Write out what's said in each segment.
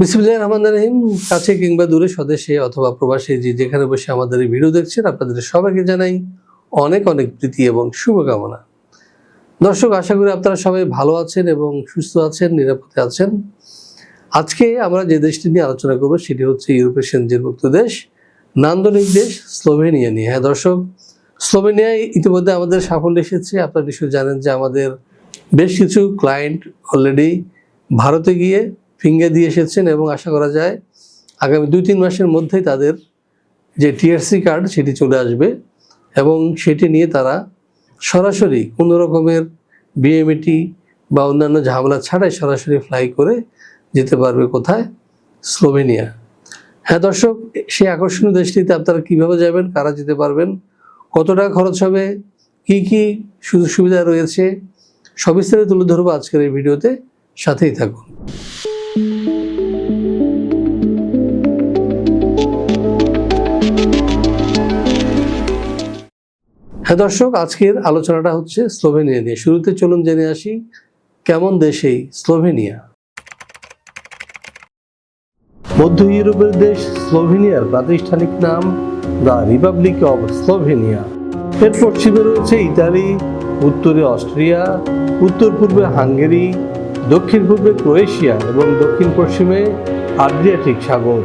বিসমিল্লাহ রহমান রহিম। কাছে কিংবা দূরে স্বদেশে অথবা প্রবাসে যে যেখানে বসে আমাদের এই ভিডিও দেখছেন, আপনাদের সবাইকে জানাই অনেক অনেক প্রীতি এবং শুভকামনা। দর্শক, আশা করি আপনারা সবাই ভালো আছেন এবং সুস্থ আছেন, নিরাপদে আছেন। আজকে আমরা যে দেশটি নিয়ে আলোচনা করব, সেটি হচ্ছে ইউরোপের সেনজেরভুক্ত দেশ, নান্দনিক দেশ স্লোভেনিয়া নিয়ে। হ্যাঁ দর্শক, স্লোভেনিয়ায় ইতিমধ্যে আমাদের সাফল্য এসেছে। আপনারা নিশ্চয়ই জানেন যে আমাদের বেশ কিছু ক্লায়েন্ট অলরেডি ভারতে গিয়ে ফিঙ্গার দিয়ে এসেছেন এবং আশা করা যায় আগামী দুই, তিন মাসের মধ্যেই তাদের যে টিআরসি কার্ড সেটি চলে আসবে এবং সেটি নিয়ে তারা সরাসরি কোনো রকমের বিএমএটি বা অন্যান্য ঝামেলা ছাড়াই সরাসরি ফ্লাই করে যেতে পারবে কোথায়? স্লোভেনিয়া। হ্যাঁ দর্শক, সেই আকর্ষণীয় দেশটিতে আপনারা কীভাবে যাবেন, কারা যেতে পারবেন, কত টাকা খরচ হবে, কি কি সুযোগ সুবিধা রয়েছে, সবিস্তারে তুলে ধরবো আজকের এই ভিডিওতে। সাথেই থাকুন। হ্যাঁ দর্শক, আজকের আলোচনাটা হচ্ছে স্লোভেনিয়া নিয়ে। শুরুতে চলুন জেনে আসি কেমন দেশ এই স্লোভেনিয়া। মধ্য ইউরোপের দেশ স্লোভেনিয়ার প্রাতিষ্ঠানিক নাম দ্য রিপাবলিক অব স্লোভেনিয়া। এর পশ্চিমে রয়েছে ইতালি, উত্তরে অস্ট্রিয়া উত্তর পূর্বে হাঙ্গেরি দক্ষিণ পূর্বে ক্রোয়েশিয়া এবং দক্ষিণ পশ্চিমে আড্রিয়াটিক সাগর।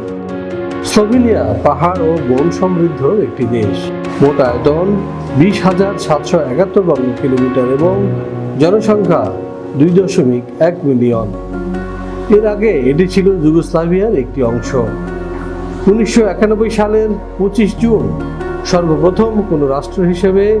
স্লোভেনিয়া পাহাড় ও বন সমৃদ্ধ একটি দেশ। মোট আয়তন বিশ হাজার সাতশো একাত্তর বর্গ কিলোমিটার এবং জনসংখ্যা দুই দশমিক এক মিলিয়ন। এর আগে এটি ছিল যুগোস্লাভিয়ার একটি অংশ। উনিশশো একানব্বই সালের পঁচিশ জুন সর্বপ্রথম কোনো রাষ্ট্র হিসেবে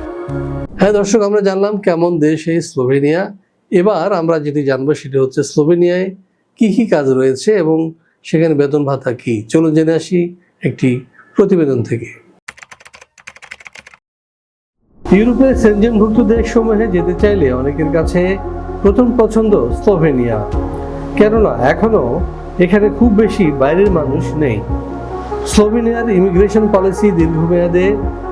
হ্যাঁ দর্শক, আমরা জানলাম কেমন দেশ এই স্লোভেনিয়া। এবার আমরা যেটি জানব সেটি হচ্ছে স্লোভেনিয়ায় কি কি কাজ রয়েছে এবং সেখানে বেতন ভাতা কি? চলুন জেনে আসি একটি প্রতিবেদন থেকে। ইউরোপের সেনজেনভুক্ত দেশসমূহে যেতে চাইলে অনেকের কাছে প্রথম পছন্দ স্লোভেনিয়া। কেননা এখনও এখানে খুব বেশি বাইরের মানুষ নেই। স্লোভেনিয়ার ইমিগ্রেশন পলিসি দীর্ঘমেয়াদে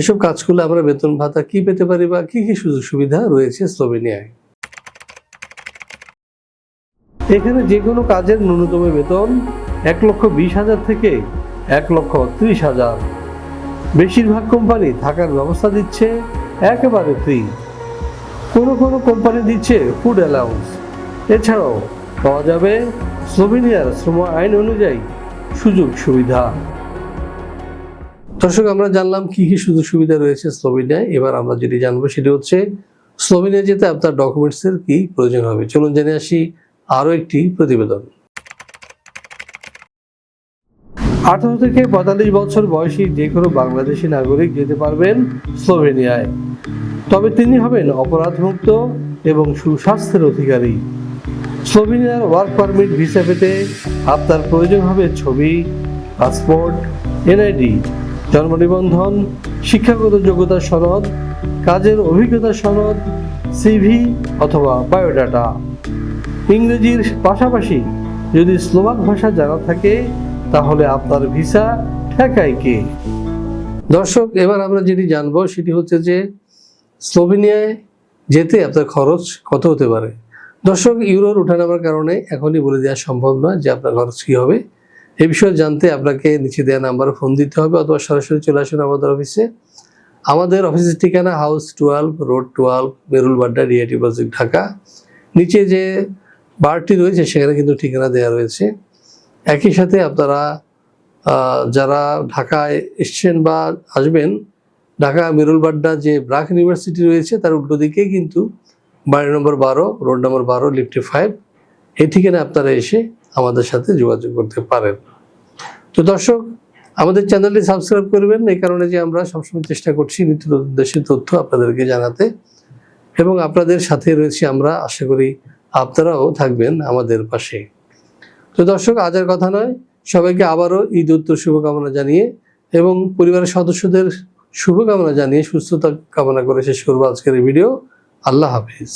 এসব কাজ করলে আমরা বেতন ভাতা কি পেতে পারি বা কি কি সুযোগ সুবিধা রয়েছে স্লোভেনিয়ায়? এখানে যে কোনো কাজের ন্যূনতম বেতন এক লক্ষ বিশ হাজার থেকে এক লক্ষ ত্রিশ হাজার। বেশিরভাগ কোম্পানি থাকার ব্যবস্থা দিচ্ছে একেবারে ফ্রি। কোনো কোনো কোম্পানি দিচ্ছে ফুড অ্যালাউন্স। এছাড়াও পাওয়া যাবে স্লোভেনিয়ার শ্রম আইন অনুযায়ী সুযোগ সুবিধা। দর্শক, আমরা জানলাম কি কি সুযোগ সুবিধা রয়েছে স্লোভেনিয়ায়। এবার আমরা যেটি জানব সেটি হচ্ছে, স্লোভেনিয়া যেতে আপনার ডকুমেন্টসের কি প্রয়োজন হবে? চলুন জেনে আসি আরও একটি প্রতিবেদন। আঠারো থেকে পঁয়তাল্লিশ বছর বয়সী যে কোনো বাংলাদেশি নাগরিক যেতে পারবেন স্লোভেনিয়ায়। তবে তিনি হবেন অপরাধমুক্ত এবং সুস্বাস্থ্যের অধিকারী। স্লোভেনিয়ার ওয়ার্ক পারমিট ভিসা পেতে আপনার প্রয়োজন হবে ছবি পাসপোর্ট এনআইডি জন্ম নিবন্ধন শিক্ষাগত যোগ্যতার সনদ, কাজের অভিজ্ঞতার সনদ সিভি অথবা বায়োডাটা। ইংরেজির পাশাপাশি যদি স্লোভাক ভাষা জানা থাকে, তাহলে আপনার ভিসা ঠেকায় কে? দর্শক, এবার আমরা যেটি জানব, সেটি হচ্ছে যে স্লোভেনিয়ায় যেতে আপনার খরচ কত হতে পারে? দর্শক, ইউরোর উঠানামার কারণে এখনই বলে দেওয়া সম্ভব নয় যে আপনার খরচ কী হবে। এ বিষয়ে জানতে আপনাকে নিচে দেওয়া নাম্বারে ফোন দিতে হবে অথবা সরাসরি চলে আসুন আমাদের অফিসে। আমাদের অফিসের ঠিকানা হাউস টুয়েলভ, রোড টুয়েলভ বেরুলবাড্ডা ডিআইটি প্রজেক্ট ঢাকা। নিচে যে বারটি রয়েছে, সেখানে কিন্তু ঠিকানা দেওয়া রয়েছে। একই সাথে আপনারা যারা ঢাকায় এসছেন বা আসবেন, ঢাকা মিরুলবাড্ডা যে ব্রাক ইউনিভার্সিটি রয়েছে, তার উল্টো দিকে কিন্তু বাড়ি নম্বর বারো, রোড নম্বর বারো, লিফটি ফাইভ এই ঠিকানা আপনারা এসে আমাদের সাথে যোগাযোগ করতে পারেন। তো দর্শক, আমাদের চ্যানেলটি সাবস্ক্রাইব করবেন, এই কারণে যে আমরা সবসময় চেষ্টা করছি নিত্য দেশের তথ্য আপনাদেরকে জানাতে। এবং আপনাদের সাথে রয়েছি আমরা, আশা করি আপনারাও থাকবেন আমাদের পাশে। তো দর্শক, আজ আর কথা নয়, সবাইকে আবারও ঈদ উত্তর শুভকামনা জানিয়ে এবং পরিবারের সদস্যদের শুভকামনা জানিয়ে সুস্থতা কামনা করে শেষ করব আজকের ভিডিও। আল্লাহ হাফিজ।